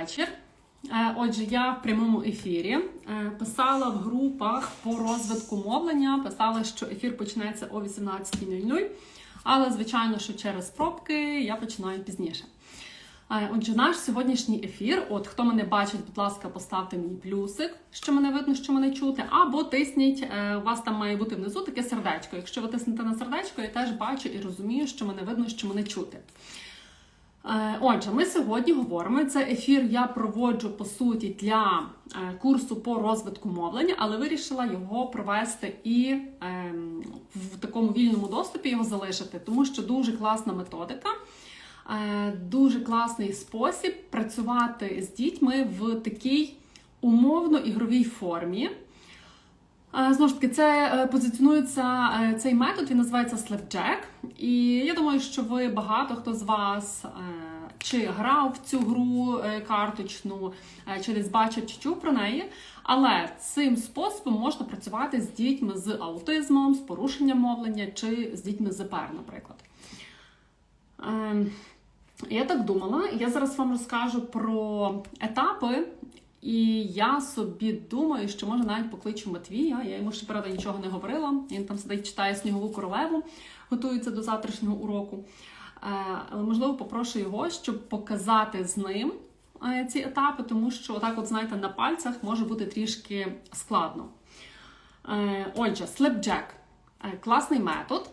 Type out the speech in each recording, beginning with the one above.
вечір. Е, Отже, я в прямому ефірі е, писала в групах по розвитку мовлення. Писала, що ефір почнеться о 18.00, але звичайно, що через пробки я починаю пізніше. Е, Отже, наш сьогоднішній ефір. От хто мене бачить, будь ласка, поставте мені плюсик, що мене видно, що мене чути, або тисніть. У вас там має бути внизу таке сердечко. Якщо ви тиснете на сердечко, я теж бачу і розумію, що мене видно, що мене чути. Е, Отже, ми сьогодні говоримо. Це ефір я проводжу по суті для е, курсу по розвитку мовлення, але вирішила його провести і ем, в такому вільному доступі його залишити, тому що дуже класна методика, е, дуже класний спосіб працювати з дітьми в такій умовно-ігровій формі. Знову ж таки, це е, позиціонується е, цей метод, він називається Slapjack. І я думаю, що ви багато хто з вас е, чи грав в цю гру карточну, чи десь бачив чи чув про неї. Але цим способом можна працювати з дітьми з аутизмом, з порушенням мовлення, чи з дітьми з ЗПР, наприклад. Ем, Я так думала, я зараз вам розкажу про етапи, і я собі думаю, що може навіть покличу Матвія. Я йому ще правда нічого не говорила. Він там сидить, читає снігову королеву, готується до завтрашнього уроку. Е, Але можливо попрошу його, щоб показати з ним е, ці етапи, тому що отак, от знаєте, на пальцях може бути трішки складно. Е, Отже, Slapjack – класний метод,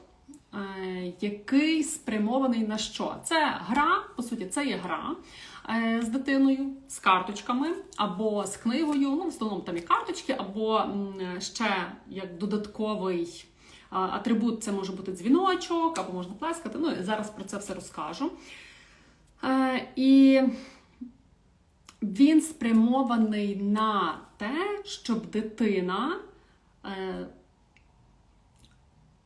який спрямований на що? Це гра, по суті, це є гра з дитиною, з карточками або з книгою. Ну, в основному там і карточки, або ще як додатковий атрибут це може бути дзвіночок, або можна плескати. Ну, зараз про це все розкажу. Е, І він спрямований на те, щоб дитина.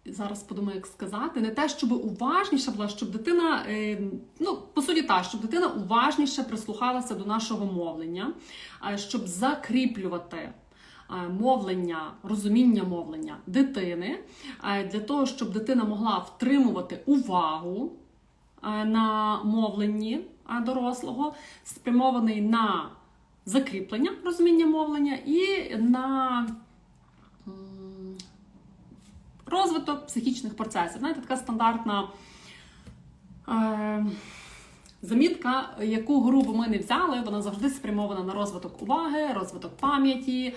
Зараз подумаю, як сказати, не те, щоб уважніша була, щоб дитина, е, ну по суті, так, щоб дитина уважніше прислухалася до нашого мовлення, е, щоб закріплювати е, мовлення, розуміння мовлення дитини, для того, щоб дитина могла втримувати увагу на мовленні дорослого, спрямований на закріплення розуміння мовлення і на розвиток психічних процесів. Знаєте, така стандартна е, замітка, яку гру ми не взяли, вона завжди спрямована на розвиток уваги, розвиток пам'яті, е,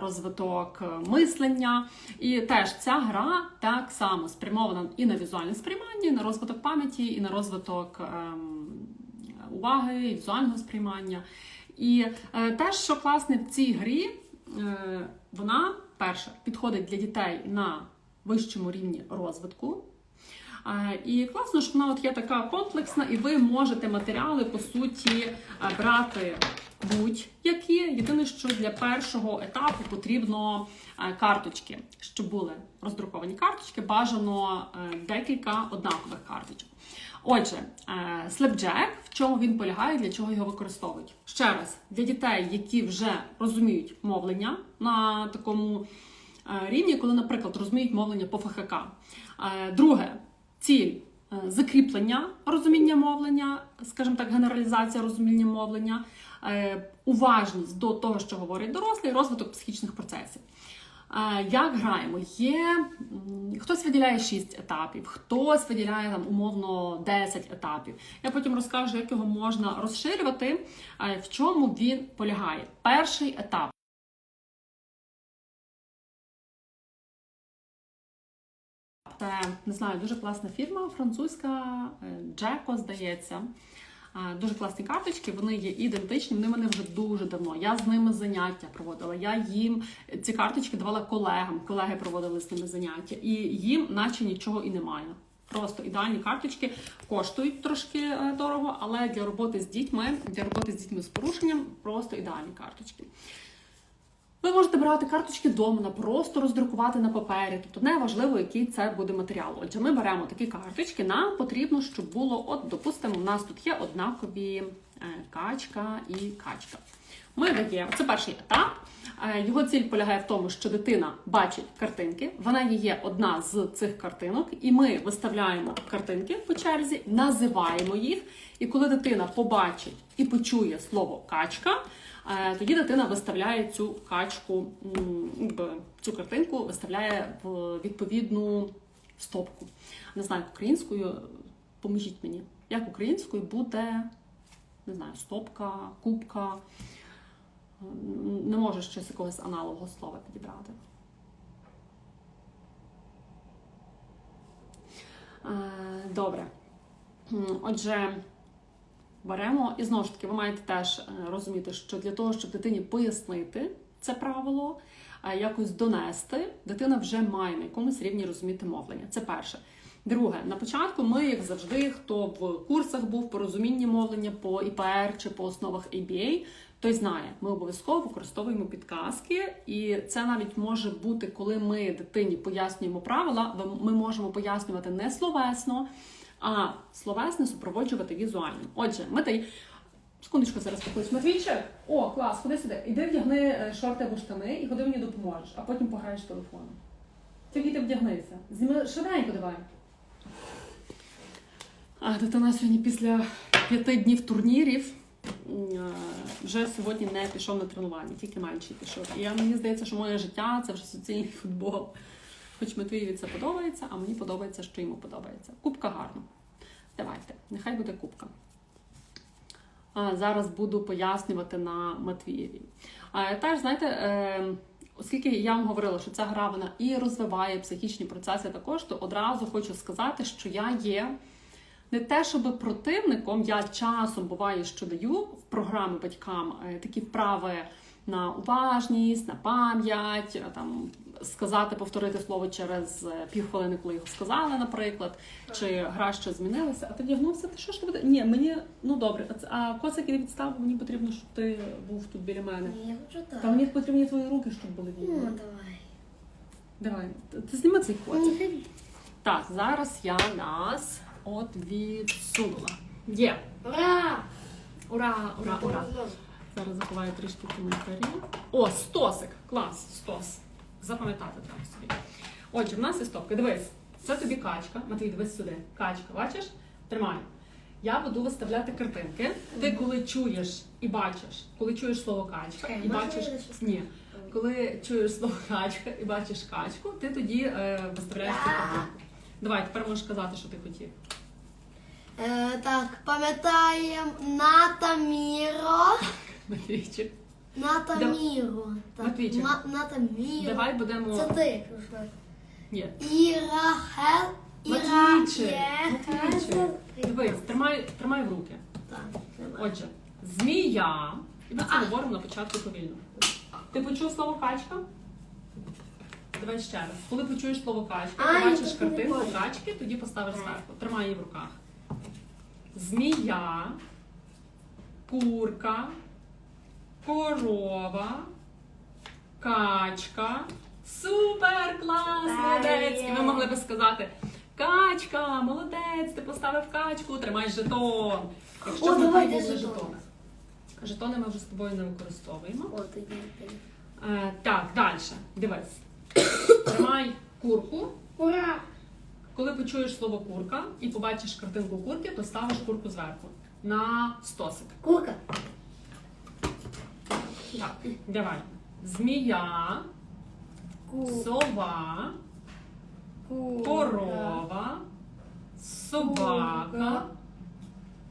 розвиток е, мислення. І теж ця гра так само спрямована і на візуальне сприймання, і на розвиток пам'яті, і на розвиток ем, уваги, і візуального сприймання. І е, те, що класне в цій грі, е, вона перше підходить для дітей на вищому рівні розвитку. І класно, що вона от є така комплексна, і ви можете матеріали по суті е, брати будь-які. Єдине, що для першого етапу потрібно е, карточки, щоб були роздруковані карточки, бажано е, декілька однакових карточок. Отже, Slapjack, в чому він полягає, для чого його використовують? Ще раз, для дітей, які вже розуміють мовлення на такому рівні, коли, наприклад, розуміють мовлення по ФХК. Е, Друге, ціль е, закріплення розуміння мовлення, скажімо так, генералізація розуміння мовлення, е, уважність до того, що говорить дорослий, розвиток психічних процесів. Е, Як граємо? Є хтось виділяє 6 етапів, хтось виділяє там умовно 10 етапів. Я потім розкажу, як його можна розширювати, е, в чому він полягає. Перший етап. Це не знаю, дуже класна фірма французька, е, Джеко, здається. Дуже класні карточки, вони є ідентичні. Вони мене вже дуже давно. Я з ними заняття проводила. Я їм ці карточки давала колегам. Колеги проводили з ними заняття, і їм, наче нічого і немає. Просто ідеальні карточки коштують трошки е, дорого, але для роботи з дітьми, для роботи з дітьми з порушенням, просто ідеальні карточки. Ви можете брати карточки вдома, просто роздрукувати на папері, тобто не важливо, який це буде матеріал. Отже, ми беремо такі карточки. Нам потрібно, щоб було, от, допустимо, у нас тут є однакові е, качка і качка. Ми даємо це перший етап. Е, Його ціль полягає в тому, що дитина бачить картинки. Вона є одна з цих картинок, і ми виставляємо картинки по черзі, називаємо їх. І коли дитина побачить і почує слово качка, тоді дитина виставляє цю качку, цю картинку виставляє в відповідну стопку. Не знаю, українською, поможіть мені. Як українською буде, не знаю, стопка, кубка. Не можу щось якогось аналогу слова підібрати. Е, Добре. Отже, беремо і знову ж таки, ви маєте теж е, розуміти, що для того, щоб дитині пояснити це правило, якось донести, дитина вже має на якомусь рівні розуміти мовлення. Це перше. Друге, на початку ми, як завжди, хто в курсах був по розумінні мовлення по ІПР чи по основах ABA, той знає, ми обов'язково використовуємо підказки, і це навіть може бути, коли ми дитині пояснюємо правила. ви- Ми можемо пояснювати не словесно, а словесне супроводжувати візуально. Отже, ми дай. Секундочку, зараз поклич. Матвійчик, о, клас, ходи сюди. Іди вдягни е, шорти або штани і ходи мені допоможеш, а потім пограєш телефоном. Тільки ти вдягнися. Зніми швиденько давай. А дитина сьогодні після п'яти днів турнірів е, вже сьогодні не пішов на тренування, тільки менший пішов. І я, мені здається, що моє життя це вже суцільний футбол. Хоч Матвієві це подобається, а мені подобається, що йому подобається. Кубка гарно. Давайте, нехай буде кубка. Зараз буду пояснювати на Матвієві. А, теж, знаєте, е, оскільки я вам говорила, що ця гра вона і розвиває психічні процеси також, то одразу хочу сказати, що я є не те, щоб противником, я часом буває, що даю в програми батькам е, такі вправи на уважність, на пам'ять, е, там сказати, повторити слово через е, півхвилини, коли його сказали, наприклад, чи гра ще змінилася, а ти вдягнувся, ти що ж ти буде? Ні, мені ну добре, а коцик іди підстав, мені потрібно, щоб ти був тут біля мене. Ні, я хочу так. Та мені потрібні твої руки, щоб були Ну, давай. Давай, ти- зніми цей коцик. Нехай Так, зараз я нас от відсунула. Є. Ура! Ура, ура, ура. Зараз заховаю трішки коментарі. О, стосик! Клас, стос. Запам'ятати треба собі. Отже, в нас є стопки. Дивись, це тобі качка. Матвій, дивись сюди. Качка, бачиш? Тримай. Я буду виставляти картинки. Ти коли чуєш і бачиш, коли чуєш слово качка Чекай, і можна бачиш. я щось Ні. Коли чуєш слово качка і бачиш качку, ти тоді е, виставляєш цю картинку. Давай, тепер можеш сказати, що ти хотів. Е, так, пам'ятаємо Натаміро. Матвійчик. Натаміро. Так, Матвійчик. Ма- Натаміро. Давай будемо. Це ти. що? Ні. Ірахел. Матвійчик, Матвійчик. Дивись, тримай, тримай в руки. Так. Отже, змія. І ми це говоримо на початку повільно. Ти почув слово качка? Давай ще раз. Коли почуєш слово качка, А, ти я бачиш тут не картинку бачу. качки, тоді поставиш зверху. Тримай її в руках. Змія, курка, корова, качка. Супер! Клас! Молодець! І ви могли би сказати. Качка, молодець, ти поставив качку, тримай жетон. Якщо О, б ми давай, були жетон? жетони. Жетони ми вже з тобою не використовуємо. О, тоді ти. Е, так, далі. Дивись. Тримай курку. Ура! Коли почуєш слово курка і побачиш картинку курки, то ставиш курку зверху на стосик. Курка. Так, давай. Змія, Ку- сова, Курка. корова, собака,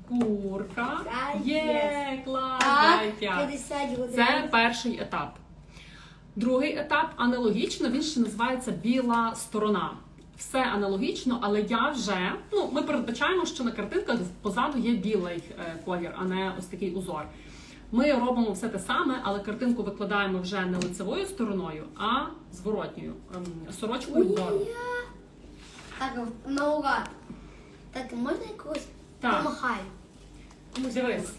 курка. Так, Є, клас, Так, п'ять. 50 годин. Це перший етап. Другий етап аналогічно, він ще називається біла сторона. Все аналогічно, але я вже ну ми передбачаємо, що на картинках позаду є білий е, колір, а не ось такий узор. Ми робимо все те саме, але картинку викладаємо вже не лицевою стороною, а зворотньою ем, сорочкою вгору. Я- Так, наугад. Так, можна якогось Так. помахай? Дивись.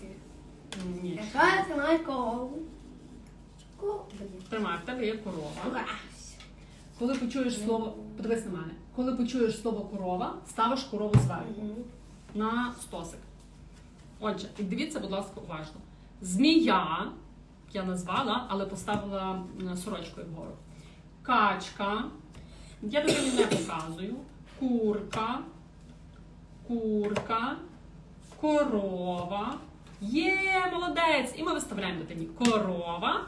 Ні, Яка я корову? Корову. тримай, в тебе є корова. Коли почуєш слово, подивись на мене. Коли почуєш слово корова, ставиш корову зверху. На стосик. Отже, і дивіться, будь ласка, уважно. Змія я назвала, але поставила сорочкою вгору. Качка. Я дитині не показую. Курка. Курка. Корова. Є, молодець! І ми виставляємо дитині. Корова.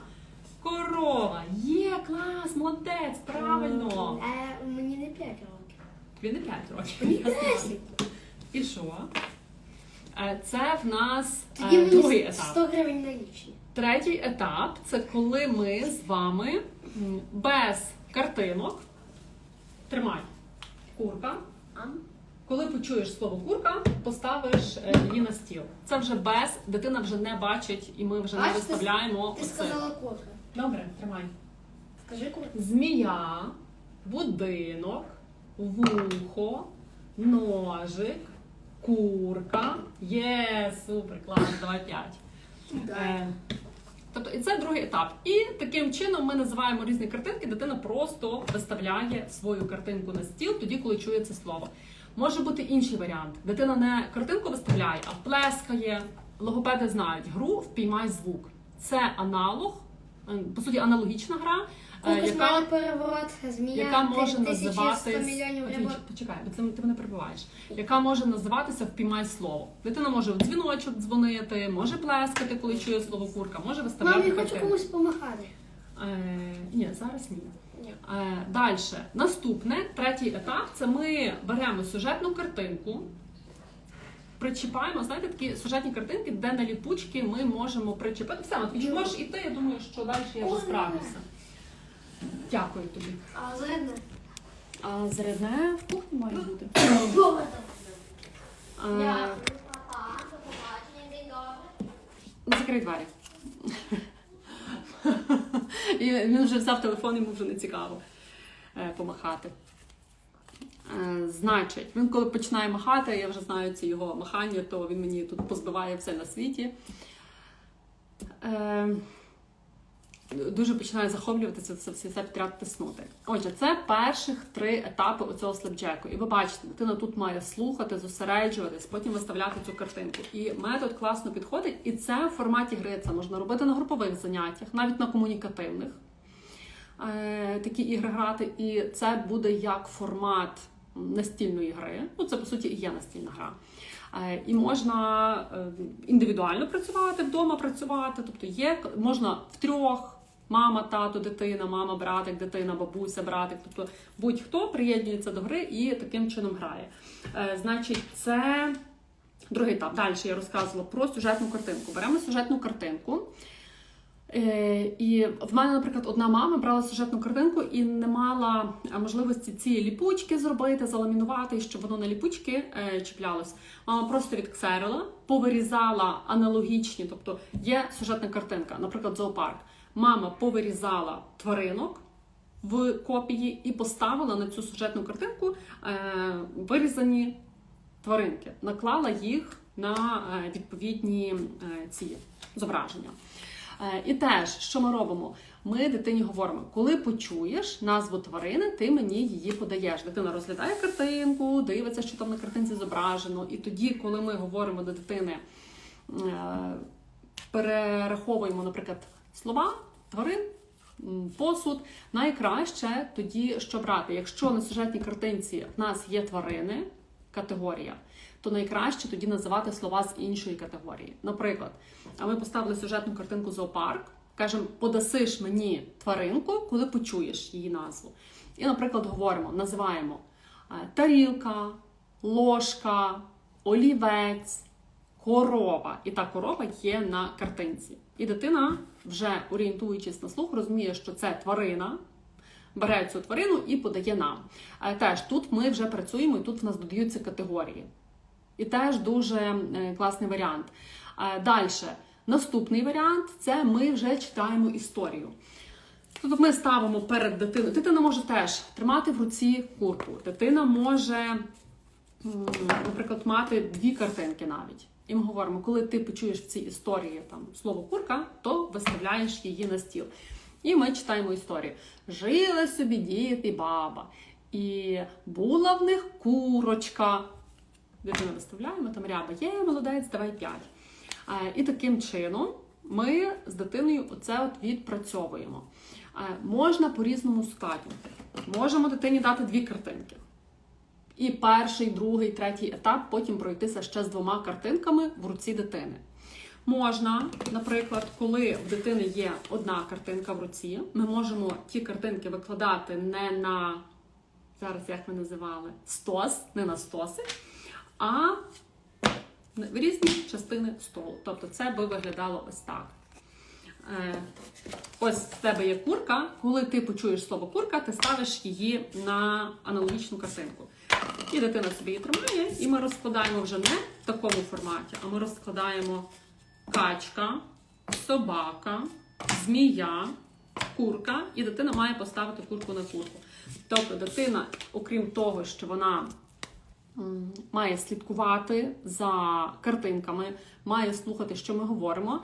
Корова. Є, клас, молодець, правильно. Е, мені не 5 років. Тобі не 5 років. Мені я знаю. 10. І що? Е, Це в нас Тоді е, другий мені етап. 100 гривень налічні. Третій етап це коли ми з вами без картинок. Тримай курка. Коли почуєш слово курка, поставиш е, її на стіл. Це вже без, дитина вже не бачить, і ми вже не Бачите, виставляємо Ти оце. сказала курка. Добре, тримай. Скажи курка. Змія, будинок, вухо, ножик, курка. Є, супер, клас, давай п'ять. Е, Тобто, і це другий етап. І таким чином ми називаємо різні картинки. Дитина просто виставляє свою картинку на стіл тоді, коли чує це слово. Може бути інший варіант. Дитина не картинку виставляє, а плескає. Логопеди знають гру впіймай звук. Це аналог, е, по суті, аналогічна гра, яка яка... переворот, змія, яка може 1100 називатись мільйонів Почекай, бо це ти мене перебуваєш. Яка може називатися впіймай слово. Дитина може в дзвіночок дзвонити, може плескати, коли чує слово курка, може виставляти Мам, я хочу комусь допомагати. Е, ні, зараз ні. Е, Далі, наступне, третій етап це ми беремо сюжетну картинку, причіпаємо, знаєте, такі сюжетні картинки, де на ліпучки ми можемо причепити. Все, Матвійчик, можеш іти, я думаю, що далі я вже справлюся. Дякую тобі. А зрядне. А зарядне в кухні має бути. Е, день добре. Закрий двері. І він вже взяв телефон, йому вже не цікаво е, помахати. Е, Значить, він коли починає махати, я вже знаю ці його махання, то він мені тут позбиває все на світі. Дуже починає захоплюватися це все, підряд тиснути. Отже, це перших три етапи оцього слепджеку. І ви бачите, дитина тут має слухати, зосереджуватись, потім виставляти цю картинку. І метод класно підходить, і це в форматі гри це можна робити на групових заняттях, навіть на комунікативних е, такі ігри грати. І це буде як формат настільної гри. Ну, це по суті і є настільна гра. Е, І можна е, індивідуально працювати, вдома працювати. Тобто є можна в трьох. Мама, тато, дитина, мама, братик, дитина, бабуся, братик. Тобто будь-хто приєднується до гри і таким чином грає. Е, значить, це другий етап. Далі я розказувала про сюжетну картинку. Беремо сюжетну картинку. Е, і в мене, наприклад, одна мама брала сюжетну картинку і не мала е, можливості ці ліпучки зробити, заламінувати, щоб воно на ліпучки е, чіплялось. Мама просто відксерила, повирізала аналогічні, тобто є сюжетна картинка, наприклад, зоопарк. Мама повирізала тваринок в копії і поставила на цю сюжетну картинку е, вирізані тваринки, наклала їх на е, відповідні е, ці зображення. І теж, що ми робимо? Ми дитині говоримо, коли почуєш назву тварини, ти мені її подаєш. Дитина розглядає картинку, дивиться, що там на картинці зображено. І тоді, коли ми говоримо до дитини, перераховуємо, наприклад, слова тварин, посуд, найкраще тоді що брати. Якщо на сюжетній картинці в нас є тварини, категорія, то найкраще тоді називати слова з іншої категорії. Наприклад, а ми поставили сюжетну картинку зоопарк, кажемо, подасиш мені тваринку, коли почуєш її назву. І, наприклад, говоримо, називаємо тарілка, ложка, олівець, корова. І та корова є на картинці. І дитина, вже орієнтуючись на слух, розуміє, що це тварина. Бере цю тварину і подає нам. Е, Теж тут ми вже працюємо, і тут в нас додаються категорії. І теж дуже е, класний варіант. Далі, наступний варіант це ми вже читаємо історію. Тобто ми ставимо перед дитиною. Дитина може теж тримати в руці курку. Дитина може, наприклад, мати дві картинки навіть. І ми говоримо, коли ти почуєш в цій історії там слово курка, то виставляєш її на стіл. І ми читаємо історію. Жили собі дід і баба, і була в них курочка. Дитина виставляємо, там ряба є, молодець, давай п'ять. І таким чином ми з дитиною оце от відпрацьовуємо. Можна по-різному ускладнювати. Можемо дитині дати дві картинки. І перший, другий, третій етап потім пройтися ще з двома картинками в руці дитини. Можна, наприклад, коли в дитини є одна картинка в руці, ми можемо ті картинки викладати не на зараз як ми називали стос, не на стоси, а в різні частини столу. Тобто це би виглядало ось так. Е, Ось в тебе є курка. Коли ти почуєш слово курка, ти ставиш її на аналогічну картинку. І дитина собі її тримає, і ми розкладаємо вже не в такому форматі, а ми розкладаємо качка, собака, змія, курка, і дитина має поставити курку на курку. Тобто дитина, окрім того, що вона має слідкувати за картинками, має слухати, що ми говоримо.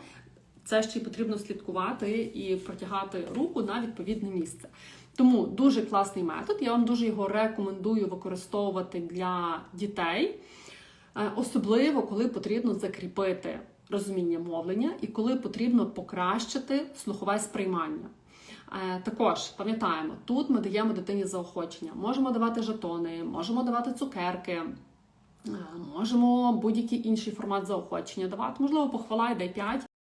Це ще й потрібно слідкувати і протягати руку на відповідне місце. Тому дуже класний метод. Я вам дуже його рекомендую використовувати для дітей, Е, особливо коли потрібно закріпити розуміння мовлення і коли потрібно покращити слухове сприймання. Е, Також пам'ятаємо, тут ми даємо дитині заохочення. Можемо давати жетони, можемо давати цукерки, е, можемо будь-який інший формат заохочення давати. Можливо, похвала йде 5,